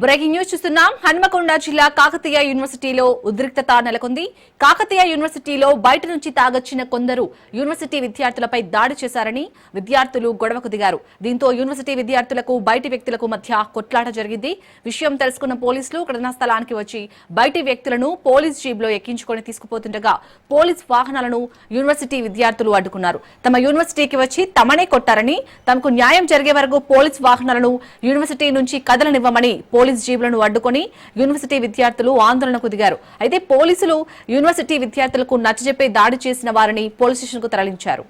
Breaking news చూస్తున్నాం. హన్మకొండ జిల్లా కాకతీయ యూనివర్సిటీలో ఉద్రిక్తత నెలకొంది. కాకతీయ యూనివర్సిటీలో బయట నుంచి తాగొచ్చిన కొందరు యూనివర్సిటీ విద్యార్థులపై దాడి చేశారని విద్యార్థులు గొడవకు దిగారు. దీంతో యూనివర్సిటీ విద్యార్థులకు బయటి వ్యక్తులకు మధ్య కొట్లాట జరిగింది. విషయం తెలుసుకున్న పోలీసులు ఘటనా స్థలానికి వచ్చి బయటి వ్యక్తులను పోలీస్ జీబ్లో ఎక్కించుకొని తీసుకుపోతుండగా పోలీస్ వాహనాలను యూనివర్సిటీ విద్యార్థులు అడ్డుకున్నారు. తమ యూనివర్సిటీకి వచ్చి తమనే కొట్టారని తమకు న్యాయం జరిగే వరకు పోలీస్ వాహనాలను యూనివర్సిటీ నుంచి కదలనివ్వమని పోలీస్ పోలీస్ జీబులను అడ్డుకొని యూనివర్సిటీ విద్యార్థులు ఆందోళనకు దిగారు. అయితే పోలీసులు యూనివర్సిటీ విద్యార్థులకు నచ్చజెప్పే దాడి చేసిన వారిని పోలీస్ స్టేషన్కు తరలించారు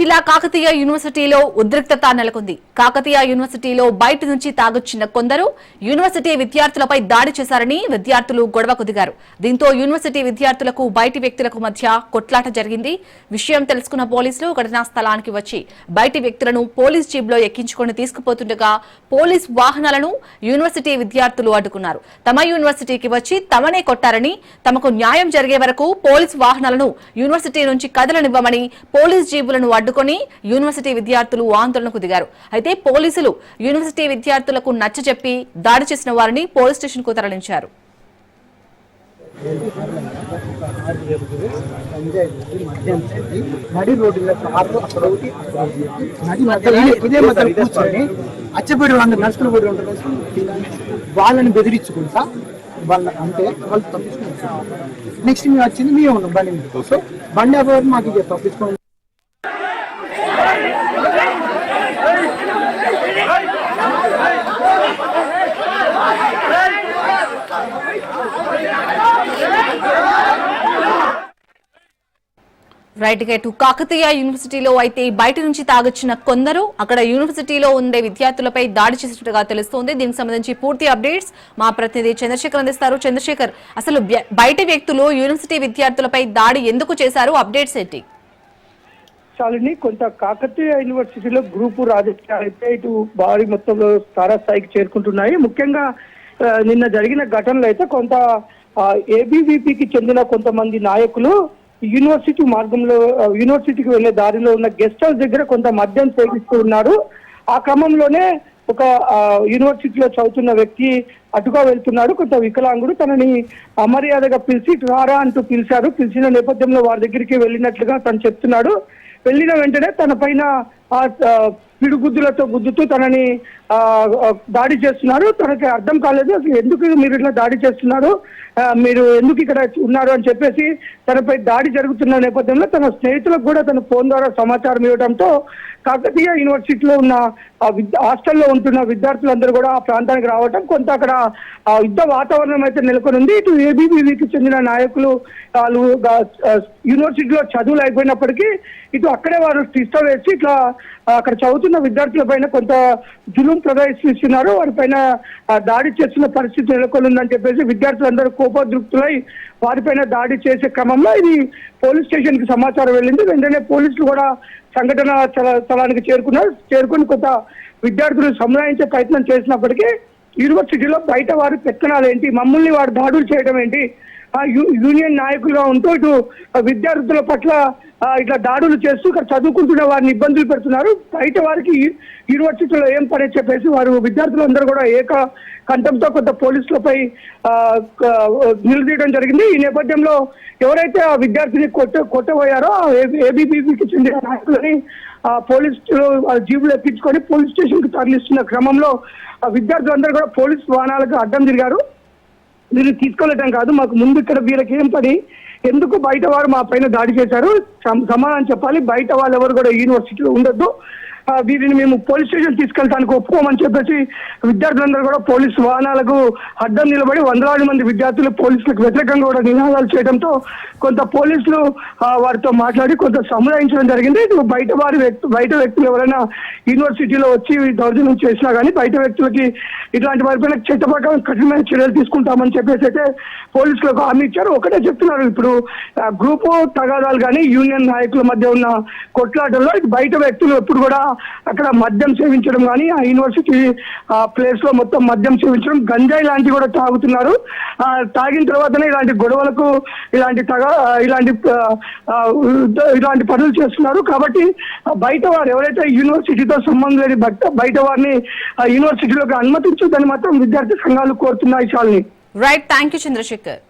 జిల్లా కాకతీయ యూనివర్సిటీలో ఉద్రిక్తత నెలకొంది. కాకతీయ యూనివర్సిటీలో బయట నుంచి తాగొచ్చిన కొందరు యూనివర్సిటీ విద్యార్థులపై దాడి చేశారని విద్యార్థులు గొడవకు దిగారు దీంతో యూనివర్సిటీ విద్యార్థులకు బయటి వ్యక్తులకు మధ్య కొట్లాట జరిగింది. విషయం తెలుసుకున్న పోలీసులు ఘటనా స్థలానికి వచ్చి బయటి వ్యక్తులను పోలీస్ జీబ్లో ఎక్కించుకొని తీసుకుపోతుండగా పోలీస్ వాహనాలను యూనివర్సిటీ విద్యార్థులు అడ్డుకున్నారు. తమ యూనివర్సిటీకి వచ్చి తమనే కొట్టారని తమకు న్యాయం జరిగే వరకు పోలీస్ వాహనాలను యూనివర్సిటీ నుంచి కదలనివ్వమని పోలీస్ జీబులను అడ్డుకొని యూనివర్సిటీ విద్యార్థులు ఆందోళనకు దిగారు అయితే పోలీసులు యూనివర్సిటీ విద్యార్థులకు నచ్చజెప్పి దాడి చేసిన వారిని పోలీస్ స్టేషన్కు తరలించారు. నడి రోడ్డులో కార్లు అక్కడ ఒకటి నడి మధ్యలో ఇదే- ఇదే కూర్చొని అచ్చబడి అందరు నడుచుకుని పడి ఉంటారు వాళ్ళని బెదిరించుకుంటా వాళ్ళ అంటే వాళ్ళు తప్పించుకుంటారు నెక్స్ట్ మేము వచ్చింది మేము ఉన్నాం బండి సో బండి అవ్వదు మాకు తప్పించుకోండి. రైట్ గేట్ కాకతీయ యూనివర్సిటీలో అయితే బయట నుంచి తాగొచ్చిన కొందరు అక్కడ యూనివర్సిటీలో ఉండే విద్యార్థులపై దాడి చేసినట్టుగా తెలుస్తోంది. దీనికి సంబంధించి పూర్తి అప్డేట్స్ మా ప్రతినిధి చంద్రశేఖర్ అందిస్తారు. చంద్రశేఖర్ అసలు బయట వ్యక్తులు యూనివర్సిటీ విద్యార్థులపై దాడి ఎందుకు చేశారు? అప్డేట్స్ ఏంటి? కొంత కాకతీయ యూనివర్సిటీలో గ్రూపు రాజకీయాలు అయితే ఇటు భారీ మొత్తంలో స్థాయికి చేరుకుంటున్నాయి. ముఖ్యంగా నిన్న జరిగిన ఘటనలో అయితే కొంత ఏబీవీపీకి చెందిన కొంతమంది నాయకులు యూనివర్సిటీ మార్గంలో యూనివర్సిటీకి వెళ్ళే దారిలో ఉన్న గెస్ట్ హౌస్ దగ్గర కొంత మద్యం సేవిస్తూ ఉన్నారు. ఆ క్రమంలోనే ఒక యూనివర్సిటీలో చదువుతున్న వ్యక్తి అటుగా వెళ్తున్నాడు. కొంత వికలాంగుడు తనని అమర్యాదగా పిలిచి రారా అంటూ పిలిచారు. పిలిచిన నేపథ్యంలో వారి దగ్గరికి వెళ్ళినట్లుగా తను చెప్తున్నాడు. వెళ్ళిన వెంటనే తన పైన పిడుగుద్దులతో గుద్దుతూ తనని దాడి చేస్తున్నారు. తనకి అర్థం కాలేదు అసలు ఎందుకు మీరు ఇట్లా దాడి చేస్తున్నారు? మీరు ఎందుకు ఇక్కడ ఉన్నారు అని చెప్పేసి తనపై దాడి జరుగుతున్న నేపథ్యంలో తన స్నేహితులకు కూడా తన ఫోన్ ద్వారా సమాచారం ఇవ్వడంతో కాకతీయ యూనివర్సిటీలో ఉన్న ఆ విద్య హాస్టల్లో ఉంటున్న విద్యార్థులందరూ కూడా ఆ ప్రాంతానికి రావటం కొంత అక్కడ ఆ యుద్ధ వాతావరణం అయితే నెలకొని ఉంది ఇటు ఏబీబీకి చెందిన నాయకులు వాళ్ళు యూనివర్సిటీలో చదువులు అయిపోయినప్పటికీ ఇటు అక్కడే వారు తిష్ట వేసి ఇట్లా అక్కడ చదువుతున్న విద్యార్థుల పైన కొంత జులుం ప్రదర్శిస్తున్నారు. వారి పైన దాడి చేస్తున్న పరిస్థితి నెలకొని చెప్పేసి విద్యార్థులందరూ కోపదృప్తులై వారిపైన దాడి చేసే క్రమంలో ఇది పోలీస్ స్టేషన్కి సమాచారం వెళ్ళింది. వెంటనే పోలీసులు కూడా సంఘటన స్థలానికి చేరుకున్నారు. చేరుకుని కొంత విద్యార్థులు సంలాయించే ప్రయత్నం చేసినప్పటికీ యూనివర్సిటీలో బయట వారి పెత్తనాలు ఏంటి మమ్మల్ని వారు దాడులు చేయడం ఏంటి? యూనియన్ నాయకులుగా ఉంటూ ఇటు విద్యార్థుల పట్ల ఇట్లా దాడులు చేస్తూ ఇక్కడ చదువుకుంటున్న వారిని ఇబ్బందులు పెడుతున్నారు. బయట వారికి యూనివర్సిటీలో ఏం పని చెప్పేసి వారు విద్యార్థులందరూ కూడా ఏక కంఠంతో కొంత పోలీసులపై నిలదీయడం జరిగింది. ఈ నేపథ్యంలో ఎవరైతే ఆ విద్యార్థిని కొట్ట కొట్టబోయారో ఏబీపీకి చెందిన నాయకులని ఆ పోలీసులు ఆ జీబులు ఎక్కించుకొని పోలీస్ స్టేషన్కి తరలిస్తున్న క్రమంలో ఆ విద్యార్థులందరూ కూడా పోలీస్ వాహనాలకు అడ్డం తిరిగారు. మీరు తీసుకోలేటం కాదు మాకు ముందు ఇక్కడ వీళ్ళకి ఏం పని? ఎందుకు బయట వారు మా పైన దాడి చేశారు? సమాధానం చెప్పాలి. బయట వాళ్ళు ఎవరు కూడా యూనివర్సిటీలో ఉండొద్దు. వీరిని మేము పోలీస్ స్టేషన్ తీసుకెళ్తానికి ఒప్పుకోమని చెప్పేసి విద్యార్థులందరూ కూడా పోలీస్ వాహనాలకు అడ్డం నిలబడి వందలాది మంది విద్యార్థులు పోలీసులకు వ్యతిరేకంగా కూడా నినాదాలు చేయడంతో కొంత పోలీసులు వారితో మాట్లాడి కొంత సముదాయించడం జరిగింది. బయట వారి వ్యక్తి బయట వ్యక్తులు ఎవరైనా యూనివర్సిటీలో వచ్చి దౌర్జన్యం చేసినా కానీ బయట వ్యక్తులకి ఇట్లాంటి వారిపైన చట్ట ప్రకారం కఠినమైన చర్యలు తీసుకుంటామని చెప్పేసి అయితే పోలీసులకు హామీ ఇచ్చారు. ఒకటే చెప్తున్నారు ఇప్పుడు గ్రూపు తగాదాలు కానీ యూనియన్ నాయకుల మధ్య ఉన్న కొట్లాటల్లో బయట వ్యక్తులు ఎప్పుడు కూడా అక్కడ మద్యం సేవించడం కానీ ఆ యూనివర్సిటీ ఆ ప్లేస్లో మొత్తం మద్యం సేవించడం గంజాయి లాంటివి కూడా తాగుతున్నారు. ఆ, తాగిన తర్వాతనే ఇలాంటి గొడవలకు ఇలాంటి తగా ఇలాంటి ఇలాంటి పనులు చేస్తున్నారు. కాబట్టి బయట వారు ఎవరైతే యూనివర్సిటీతో సంబంధం లేని బయట బయట వారిని ఆ యూనివర్సిటీలోకి అనుమతించొద్దని మాత్రం విద్యార్థి సంఘాలు కోరుతున్నాయి Shalini. Right thank you Chandrashekar